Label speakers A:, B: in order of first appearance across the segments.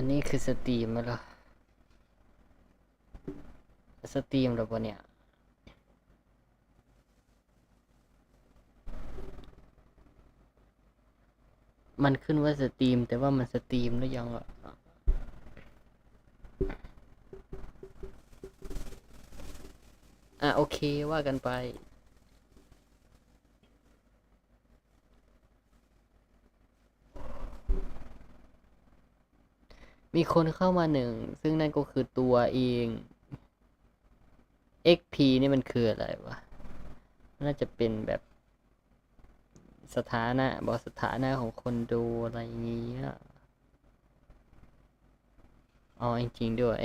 A: อันนี้คือสตรีมไหมล่ะสตรีมหรือเปล่าเนี่ยมันขึ้นว่าสตรีม แต่ว่ามันสตรีมหรือยังอะอะ โอเคว่ากันไป มีคนเข้ามาหนึ่ง ซึ่งนั่นก็คือตัวเอง XP นี่มันคืออะไรวะ น่าจะเป็นแบบสถานะบอกสถานะของคนดูอะไรอย่างเงี้ยอ๋อจริงๆด้วย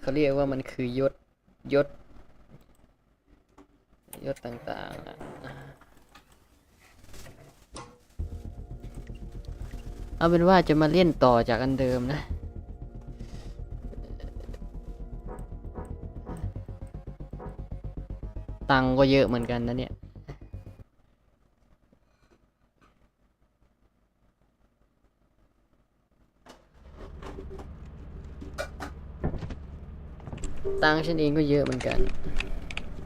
A: เขาเรียกว่ามันคือยศยศยศต่างๆอะ เอาเป็นว่าจะมาเล่นต่อจากอันเดิมนะ ตังก็เยอะเหมือนกันนะเนี่ย ตังฉันเองก็เยอะเหมือนกัน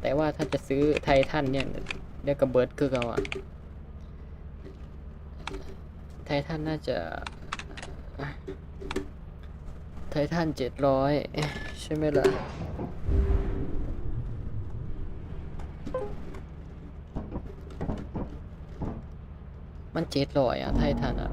A: แต่ว่าถ้าจะซื้อไททันเนี่ย เดี๋ยวกับเบิร์ดคือเขาอะ ไททันน่าจะ ไททันเจ็ดร้อยใช่ไหมล่ะ มันเจ็ดร้อยอะไททันอะ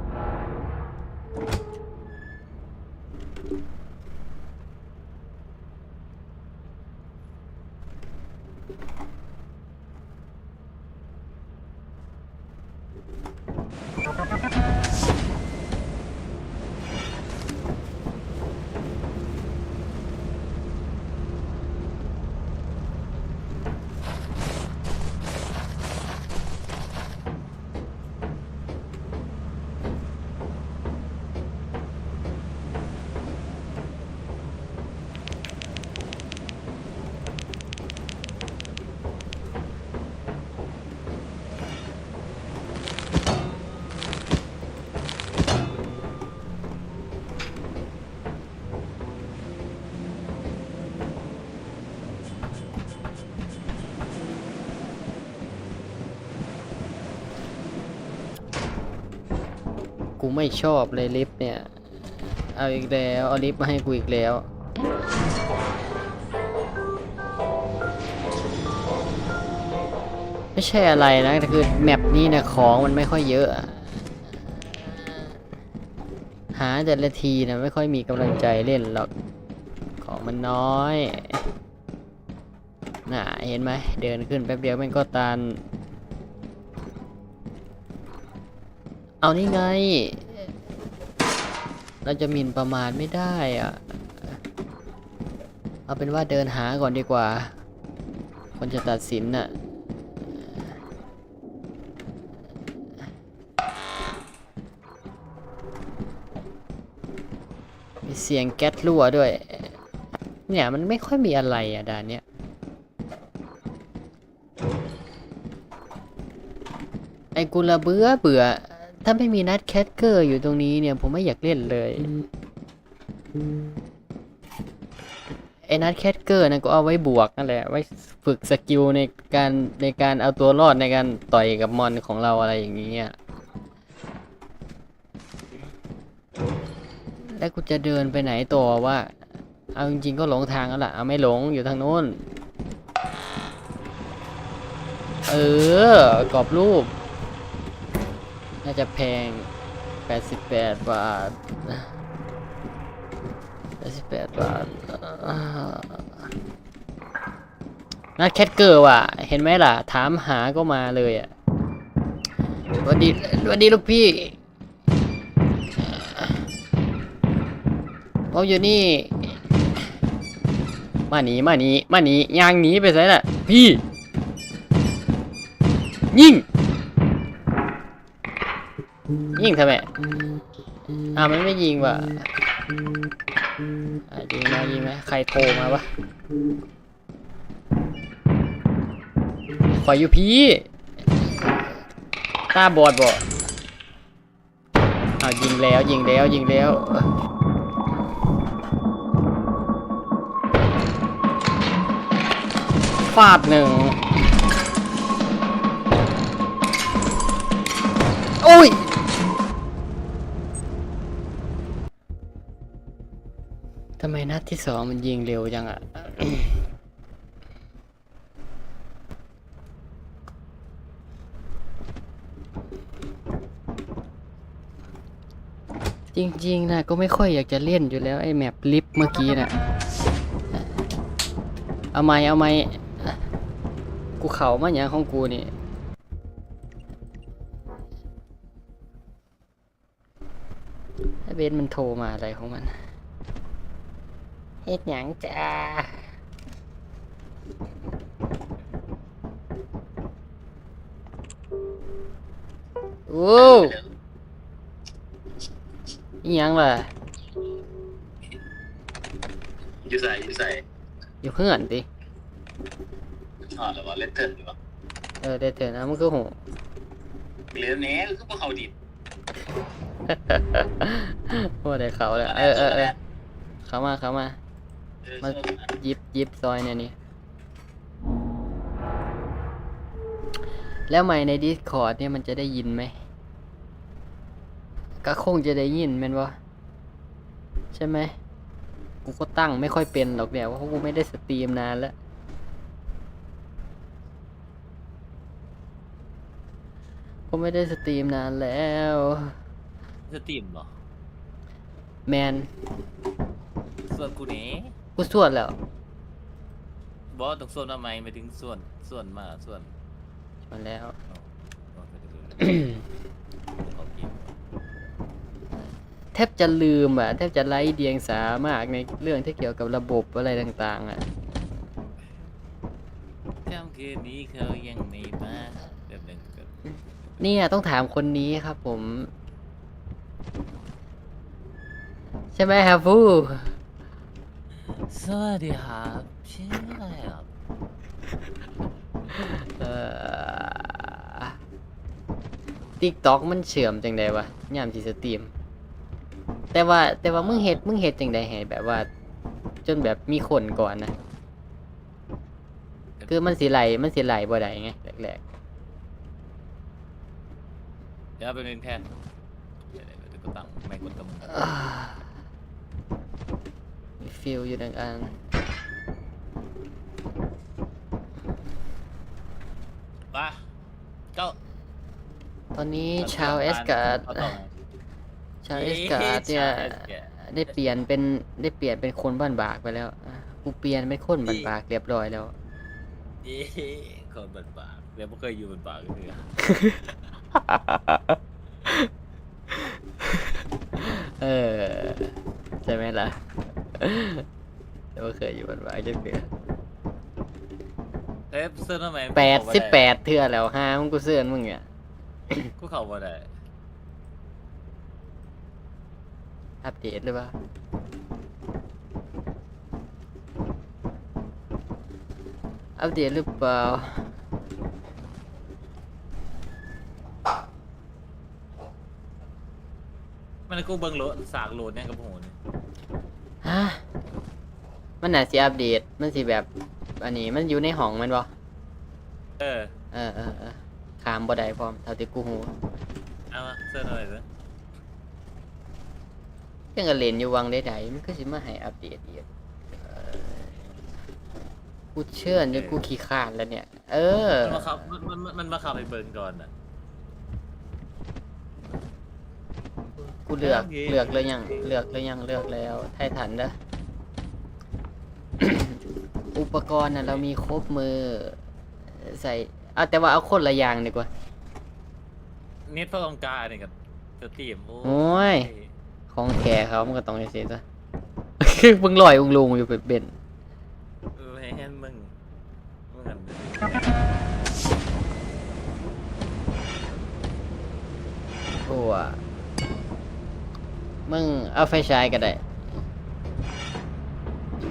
A: ไม่ชอบเลยลิฟต์เนี่ย เอาอีกแล้ว เอาลิฟต์มาให้กูอีกแล้ว ไม่ใช่อะไรนะแต่คือแมปนี้เนี่ยของมันไม่ค่อยเยอะอะ หาแต่ละทีนะไม่ค่อยมีกำลังใจเล่นหรอก ของมันน้อยน่ะเห็นไหมเดินขึ้นแป๊บเดียวมันก็ตันเอานี่ไง เราจะหมิ่นประมาทไม่ได้อะเอาเป็นว่าเดินหาก่อนดีกว่า คนจะตัดสินน่ะมีเสียงแก๊สรั่วด้วย เนี่ยมันไม่ค่อยมีอะไรอะด่านเนี้ยไอ้กูละเบื่อเบื่อ ถ้าไม่มีนัดแคทเกอร์อยู่ตรงนี้เนี่ยผมไม่อยากเล่นเลย ไอ้นัดแคทเกอร์นั่นก็เอาไว้บวกนั่นแหละ ไว้ฝึกสกิลในการในการเอาตัวรอดในการต่อยกับมอนของเราอะไรอย่างเงี้ย แล้วกูจะเดินไปไหนต่อวะเอาจริงๆก็หลงทางแล้วล่ะ เอาไม่หลงอยู่ทางโน้น เออกรอบรูป น่าจะแพง 88 บาท 88 บาทอ่านัดแคทเกอร์ว่ะ เห็นไหมล่ะ ถามหาก็มาเลยอะวัสดีวัสดีลูกพี่ผมอยู่นี่ มาหนีมาหนีมาหนียางหนีไปไสน่ะ พี่ ยิ่ง ยิงทำไมอ่ามันไม่ยิงว่ะยิงมายิงไหมใครโทรมาวะขอยอยู่พี่ตาบอดบ่อายิงแล้วยิงแล้วยิงแล้วฟาดหนึ่งโอ้ย นัดที่สองมันยิงเร็วจังอะจริงๆนะก็ไม่ค่อยอยากจะเล่นอยู่แล้วไอ้แมปลิฟเมื่อกี้น่ะเอาไหมเอาไหมกูเข่ามาอย่างของกูนี่ไอ้เบนมันโทรมาอะไรของมัน เฮ็ดหยังจ้าโอ้ยหยังล่ะ
B: อยู่ใส่อยู่ใส่
A: อยู่เพื่อนติ
B: ชอบหรือว่าเล่นเถิดหรือว่า
A: เออเดี๋ยวเถอะนะมันคือหู
B: เลี้ยงแหน่คือพวกเขาดิบ
A: ว่าได้เขาแล้วเออเออเออเขามาเขามา
B: เออ
A: มา
B: ชอบนะ
A: ยิบยิบซอยเนี่ยนี่ แล้วไม่ใน Discord เนี่ยมันจะได้ยินไหม ก็คงจะได้ยินแม่นวะใช่ไหม กูก็ตั้งไม่ค่อยเป็นหรอกเนี่ยเพราะกูไม่ได้สตรีมนานแล้วกูไม่ได้สตรีมนานแล้ว
C: สตรีมเหรอ
A: แมน
C: ส่วนกูเนี้
A: กูสวดแล้ว
C: บอสต้องส่วนทำไมไม่ถึงส่วนส่วนมาส่วน
A: สวดแล้ว
C: เอาไปดูเอาเกม
A: แทบจะลืมอะ แทบจะไร้เดียงสามากในเรื่องที่เกี่ยวกับระบบอะไรต่าง ๆ อะ
C: ค่ำคืนนี้เขายังไม่มาแบบหนึ่งแบบ
A: เนี่ยต้องถามคนนี้ครับผม ใช่ไหมครับฟู
C: สวัสดีครับชื่ออะไรครับ
A: เอ่อติ๊กต็อกมันเชื่อมจังใดวะยามที่สตรีม แต่ว่าแต่ว่ามึงเฮ็ดมึงเฮ็ดจังใดให้แบบว่า จนแบบมีคนก่อนนะ คือมันสิไหลมันสิไหลบ่ได้ไงแรก
C: เดี๋ยวไปเล่นแทนเดี๋ยวเดี๋ยวเดี๋ยวก็ตั้งไม่กดตั้ง
A: ๆอ่ามี ฟิลอยู่ดังอัน
C: ว่าก็
A: ตอนนี้ชาวเอสการ์ด
C: เอาต่อ
A: ชาวเอสการ์ดเนี่ย
C: ชาวเอสการ์ด
A: ได้เปลี่ยนเป็นได้เปลี่ยนเป็นคนบ้านบากไปแล้วอะกูเปลี่ยนเป็นคนบ้านบากเรียบร้อยแล้ว
C: เย้คนบันบากเดี๋ยวไม่เคยอยู่บันบากเลย
A: เออใช่ไหมล่ะ แต่ว่าเคยอยู่บ้านบากจังเดือ
C: เทปเสื้อทำไม
A: แปดสิบแปดเทื่อแล้วห้ามึงกูเสื้อนมึงอะ
C: กูเข้ามาได้
A: อัปเดตหรือเปล่าอัปเดตหรือเปล่า
C: มันกูเบิ่งโหลดสากโหลดเนี่ยกับโหนี่
A: ฮะมันน่าสิอัปเดต มันสิแบบ อันนี้มันอยู่ในห้องแมันบ่
C: เออ
A: เออเออเออขามบ่ได้พร้อมเท่าที่กูฮู้
C: เอามาเสื้อหน่อยสิ
A: ยังก็เล่นอยู่วังใดๆมันก็สิมาให้อัปเดตอีกเออกูเชื่อจนกูขี้ขลาดแล้วเนี่ย เออ
C: มันมาขับมันมันมันมาขับไปเบิ่งก่อนอะ
A: เลือก
C: โอเค
A: เลือกเลยยังเลือกเลยยังเลือกแล้วไทยทันเด้อ อุปกรณ์น่ะเรามีครบมือ ใส่เอาแต่ว่าเอาคนละอย่างดีกว่า
C: เน็ตพระองการเนี่ยกับสตรีม
A: โอ้ย ของแท้เขามันก็ต้องเสียซะคือมึงลอยอุงลุงอยู่เป็นเบน
C: เออให้ให้มึงมึงหันไป
A: โอ้อะ มึงเอาไฟฉายก็ได้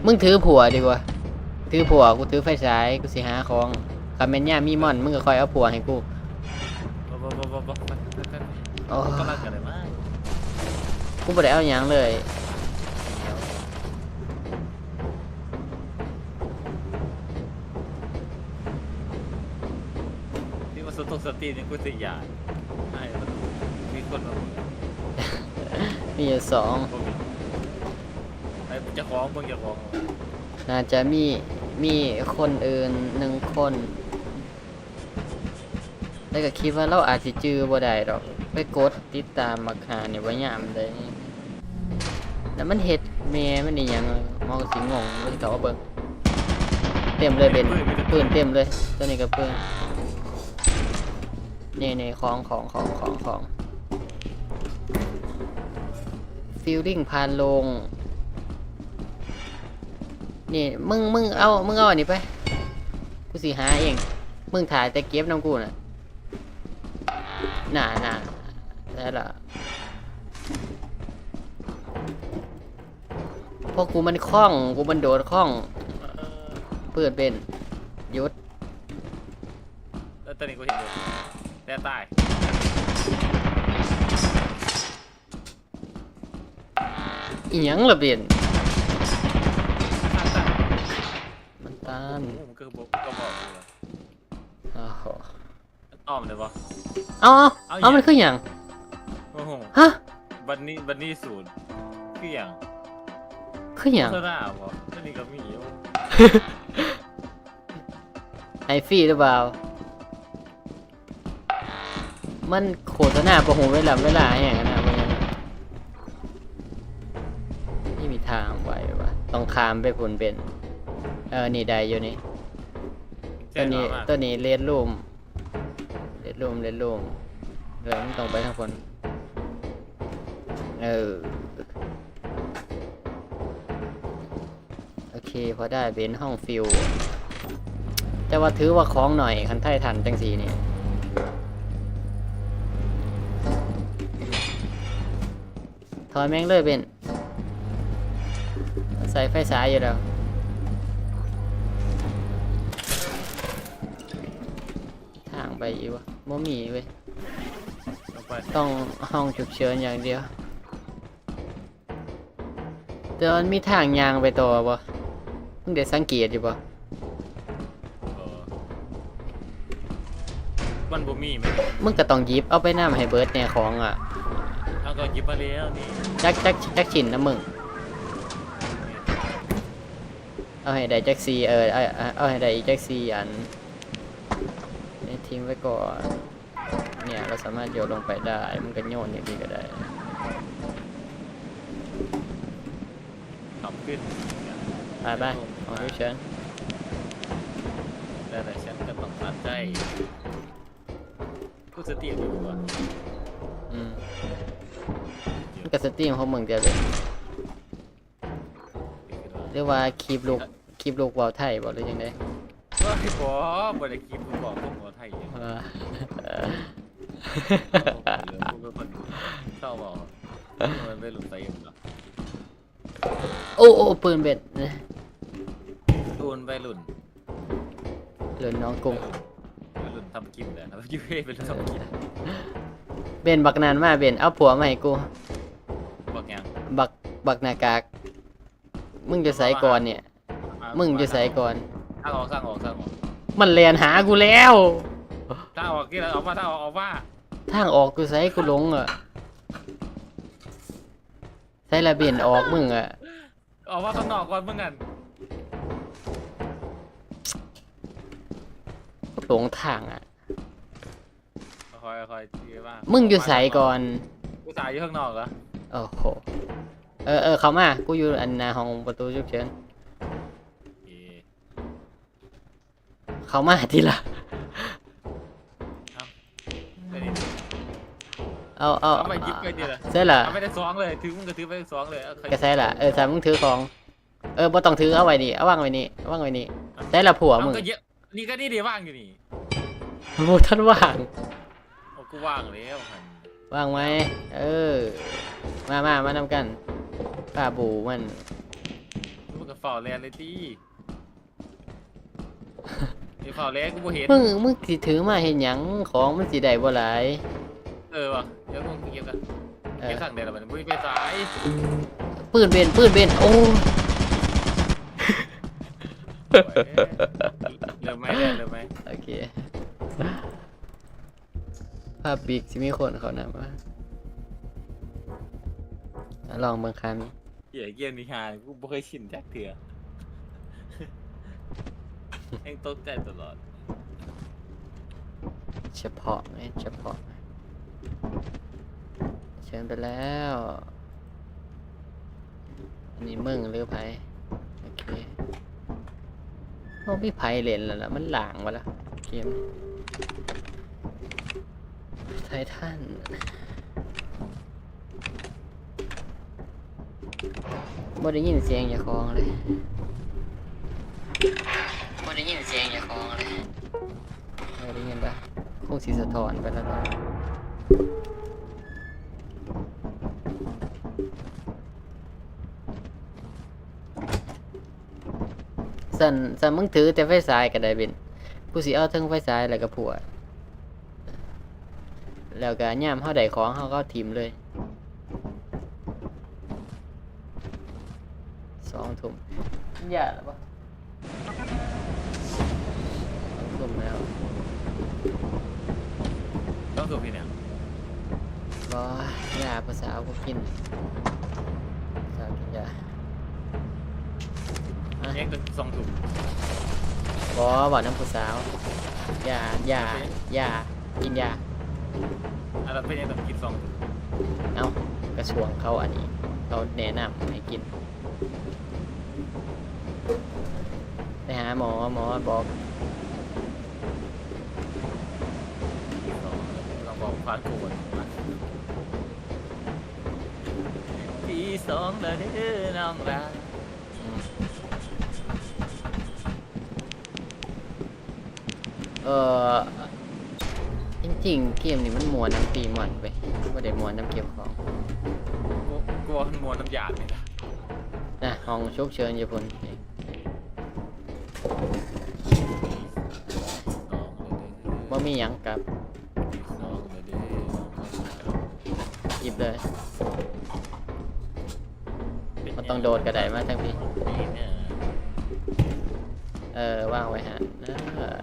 A: มึงถือผัวดีกว่า ถือผัวกูถือไฟฉายกูสิหาของคาเมนย่ามีมอน มึงก็คอยเอาผัวให้กู
C: บ๊อบบ๊อบบ๊อบบ๊อบ
A: โอ้
C: กำลังกันเลยมั้ง
A: กูบ่ได้เอาหยังเลย
C: นี่มันสตกสตรีนี่กูสิยานใช่มีคนมา
A: มีอยู่สอง
C: บ่มีไอ้เจะของมึงเจะของ
A: น่าจะมีมีคนอื่นหนึ่งคน แล้วก็คิดว่าเราอาจสิจื้อบ่ได้ดอก ไปกดติดตามมาคาเนี่ยว่ายามได้แล้วมันเฮ็ดแม่มันนี่หยังมองสิงงมันก็ว่าเบิ่งเต็มเลยเบนปืนเต็มเลยตัวนี้ก็ปืนนี่นี่ของของของของของ ฟิลลิ่งพานลง นี่มึงมึงเอามึงเอาอันนี้ไป กูสิหาเอง มึงถ่ายแต่เก็บน้ำกูน่ะน่าน่าได้วล่ะเพราะกูมันคล่อง กูมันโดดคล่องเปิดเป็นหยุด
C: แล้วตอนนี้กูเห็นอยู่แต่ตาย
A: อีหยังละเปลี่ยน
C: ตายตาย
A: มันตา
C: โอ้
A: น
C: โหมันก็บอกก็บอกอยู่อะ
A: อ้าวโห
C: อ้อมเลยปะ
A: เอาเอา
C: เอา
A: เอา
C: อย่าง
A: มันคืออย่าง
C: โอ้โห
A: ฮะ
C: บันนี้บันนี้ศูนย์คืออย่าง
A: คืออย่าง
C: โซดาปะตัวนี้ก็มีอยู่
A: ไอฟรีหรือเปล่า มันโฆษณาประหูเวลาเวลาอย่างนั้น นะมันยังไม่มีทางไหววะต้องคามไปผลเป็น เออ นี่ได้อยู่นี่
C: แจ้
A: ตัว
C: ง
A: นี้
C: มา
A: ตัวนี้เลดรูมเลดรูมเลดรูมเลยมันต้องไปทางคนเออ โอเค พอได้เป็นห้องฟิวแต่ว่าถือว่าของหน่อยคันไทยทันจังสีนี่ถอยแม่งเลยเป็น ใส่ไฟสายอยู่แล้วทางไปอีกวะบ่มีเว้ย
C: ลงไป
A: ต้องห้องฉุกเฉินอย่างเดียวแต่มันมีทางยางไปต่อบ่มึงได้สังเกตอยู่บ่
C: เออมันบ่มีไหม
A: มึงก็ต้องหยิบเอาไปนำให้เบิร์ดแน่ของอะ
C: เอาก็หยิบมาแล้วนี่
A: จักจักจักชิ้นนะมึง เอาให้ได้จักซีเออเอาเอาเอาให้ได้อีกจักซีอันนี่ทิ้งไว้ก่อนเนี่ยเราสามารถโยนลงไปได้ มันก็โยนอย่างนี้ก็ได้
C: ขับขึ้น
A: ไปไปห้องฉุกเฉิน
C: แต่แต่ฉันก็ต้องตัดใจกูสติอยู่ว่ะ
A: อืมมันก็สตรีมของมึงเดียวเลยเรียกว่าคลิปลูก คลิปลูกเวาวไทยบอกหรือยังไง
C: ว่าพี่บอบ่ได้คิดกูบอกกูหัวไทยยัง
A: ว่า
C: กูเป็นคนชอบบอกมันไม่หลุดไปยังหรอ
A: โอ้โอ้ปืนเบ็ดนะ
C: ตูนไปหลุน
A: เหลือน้องกุ้ง
C: ไปหลุนทำกินเลยทำยูเอเป็นทำกิน
A: เบนบักนานมาเบนเอาผัวมาให้กู
C: บอกยัง
A: บักบักหนากาก มึงจะใส่ก่อนเนี่ย มึงจะใส่ก่อน
C: ข้างออกข้างออกข้างออก
A: มันเรียนหากูแล้ว
C: ข้างออกกี่แล้วออกมาถ้าออกออกมา
A: ทางออกกูใส่กูหลงอะใส่ละเบนออกมึงอะ
C: ออกมาข้างนอกก่อนมึงกัน
A: หลงทางอะ
C: คอยคอยทีว่า
A: มึงอยู่ใส่ก่อน
C: กูสายอยู่ข้างนอกเหรอ
A: โอ้โห เออเออเขามา กูอยู่อันหนาห้องประตูฉุกเฉิน
C: เอ๊ะ
A: เขามาทีละ
C: ไม่ได้
A: เอาเอา
C: เอาไปหยิบไปเดียวละ
A: ใช่ละ
C: เอาไปได้สองเลยถือมึงก็ถือไปสองเลยเอาใคร
A: ก็ใช่ละเออสามมึงถือของ เออบ่ต้องถือเอาไว้นี่เอาวางไว้นี่เอาวางไว้นี่ใช่ละผัว
C: เอา
A: มึง
C: ก็เยอะนี่ก็นี่เดียวว่างอยู่นี่
A: โมท่านว่าง
C: เอากูว่างแล้วหัน
A: ว่างไหมเออ มามามานำกันป้าบูมัน
C: มึงก็ฝ่าแลนเลยตี ไอ้ฝ่าแลนกูบ่เห็น
A: มึงมึงสิถือมาเห็นหยังของมันสิได้บ่หลาย
C: เออว่ะเดี๋ยวมึงเก็บกัน
A: เอออ
C: เก็บสั่งเดี๋ยวเราไปไปสาย
A: ปืนเบนปืนเบนโอ้
C: เริ่มไหมเริ่มไหม
A: โอเคภาพปีกสิมีคนเขานำว่าลองเบิ่งคามี
C: เหี้ยเกมนี้ฮากูไม่เคยชินจักเถื่อ เองตกใจตลอด
A: เฉพาะไงเฉพาะ เชิญไปแล้ว อันนี้มึงหรือไผโอเคโอ้พี่ไผเล่นแล้วล่ะมันหลางวะล่ะเกมไททันบ่ได้ยินเสียงอย่าคองเลย ได้ยินเสียงอย่าคองเลยบ่ได้ยินปะคงสีสะท้อนไปแล้วตอนนี้สันสันมึงถือแต่ไฟฉายก็ได้เป็นผู้สิเอาเทั้งไฟฉายแล้วก็ผัว แล้วก็ย่ามเฮาได้ของเฮาก็เอาทีมเลยสองทุ่มอย่าแล้วปะสองทุ่ มแล้ว
C: ต้องสูบพี่เนี่ย
A: บอยาภาษาก็กินสาวกินยาอะ
C: เองก็สองถุง
A: บอบอกน้ำผู้สาว ยายายากินยา
C: อะไรเป็นยังต้องกินสองถุง
A: เอ้ากระทรวงเขาอันนี้เขาแนะนำให้กินไปหาหมอหมอบอก
C: ลองบอกพาดโคนปีสองแล้วเด้อน้องลา
A: อืมเออจริงๆเกมนี้มันมวนน้ำตีมวนไปไม่ได้มวนน้ำเก็บของ
C: กูกลัวมันมัวน้ำยาเลยนะ
A: นะห้องฉุกเฉินอยู่พุ่นว่ามีหยังกับหยิบเลยมัน ต้องโดดกระไดมาทั้งพี่ เออว่างไว้ฮะเออ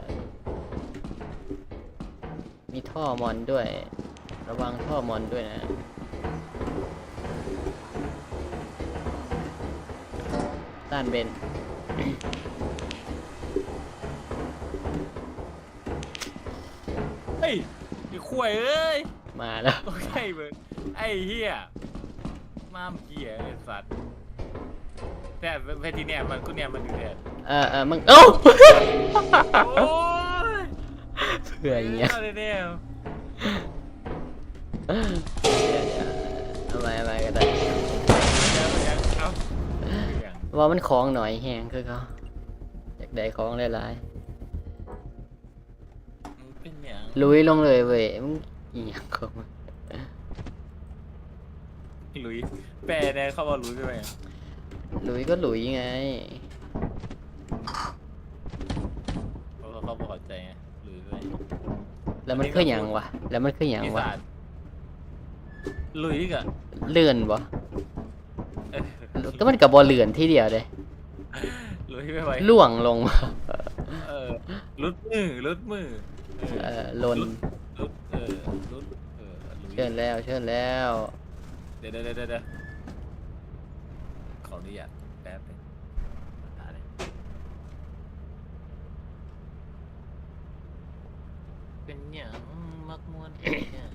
A: มีท่อมอนด้วย ระวังท่อมอนด้วยนะต้านเบน
C: เฮ้ยไอ้ขวยเอ้ย
A: มาแล้ว
C: โอเคเบิร์ไอ้เหี้ยมาเมื่อกี้ไอ้สัตว์ แต่เพทีเนี่ยมันกูเนี่ยมันอยู่เนี่ย
A: เออเออมึงเอ้า
C: โอ้ย
A: เผื่ออย่างเงี้ยา
C: เลยเนี่ย
A: เอาไปเอาไปก็ได้
C: เดี๋ยวมันยังเอาอย่าง
A: ว่ามันของหน่อยแหงคือเขาอยากได้ของหลาย
C: มึงเป็นอย่าง
A: ๆลุยลงเลยเว้ยมึงอีหยังของมึง
C: หลุยแปลเนี่ยเขาบอกหลุยไปไหม
A: ลุยก็ลุยไง
C: เขาเขาบอกเข้าใจไงหลุยไป
A: แล้วมันคือหยังวะแล้วมันคือหยัง
C: ปี
A: วะ
C: ศาจหลุยกะ
A: เลื่อนบ่
C: เอ้ย
A: ก็มันกับบอเลื่อนที่เดียวเลย
C: หลุยไปไหว
A: ล่วงลงมา
C: เออลุดมือลุดมือเอ
A: เอ
C: อ
A: อลน
C: ลุดเออลุดเออหลุย
A: เชิญแล้วเชิญแล้ว
C: เดี๋ยวเดี๋ยวเดี๋ยวเดี๋ยว ขออนุญาตแป๊บนึงมาหาเลยเป็นอย่างมักมวนเนี่ย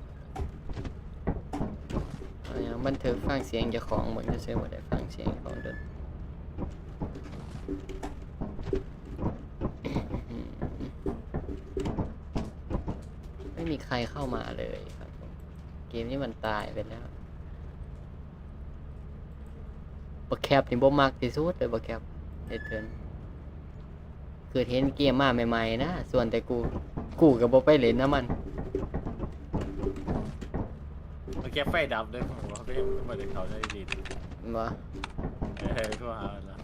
A: เอาอย่างบันทึกฟังเสียงเจ้าของเหมือนจะเสียบ่ได้ฟังเสียงของเดินไม่มีใครเข้ามาเลยครับผมเกมนี้มันตายไปแล้ว บักแคปนี่บ่มักที่สุดเลยบักแคปเดเทิร์นคือเห็นเกมมาใหม่ๆนะ ส่วนแต่กู กูกับบ่ไปเล่นนะมัน
C: เมื่อกี้ไฟดับด้วยผมว่าก็ยังไม่ได้เขาได้ดี
A: บ่
C: เออทั่วหาแล้ว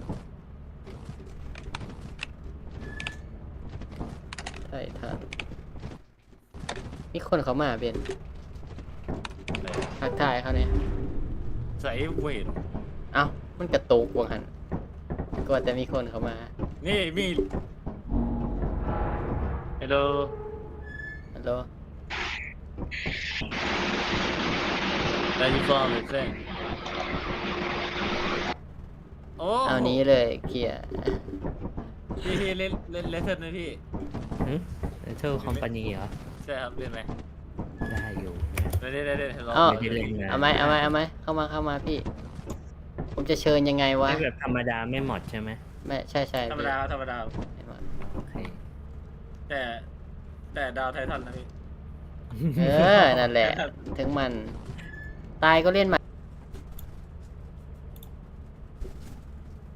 A: ใช่ท่านมีคนเขามาเป็นทักทายเขาเนี่ย
C: เใส่กูเห็น
A: เอ้า มันกระตุกวงหันก็ว่าจะมีคนเข้ามา
C: นี่มีฮัลโหล
A: ฮัลโหล
C: ได้ยินฟังเลยเส้นโอ้
A: เอานี้เลยเคลียร์
C: พี่พี่เล่นเล่นเล่นเส้นไหมพี่
D: เทอร์คอมพานีเหรอ
C: ใช่ครับเล่นไหม
D: ได้อยู่นะ
C: เล่นเล่นเล่นลอง
A: เอ้า
D: ไม่ได้เล่นนะ
A: เอาไหมเอาไหมเอาไหมเข้ามาเข้ามาพี่ ผมจะเชิญยังไงวะ
D: ไม่แบบธรรมดาไม่หมดใช่ไหม
A: ไม่ใช่ใช่
C: ธรรมดาธรรมดา
A: พี่
D: โอเค
C: แต่แต่ดาวไททันนะพี่
A: เออนั่นแหละ ถึงมัน ตายก็เล่นใหม่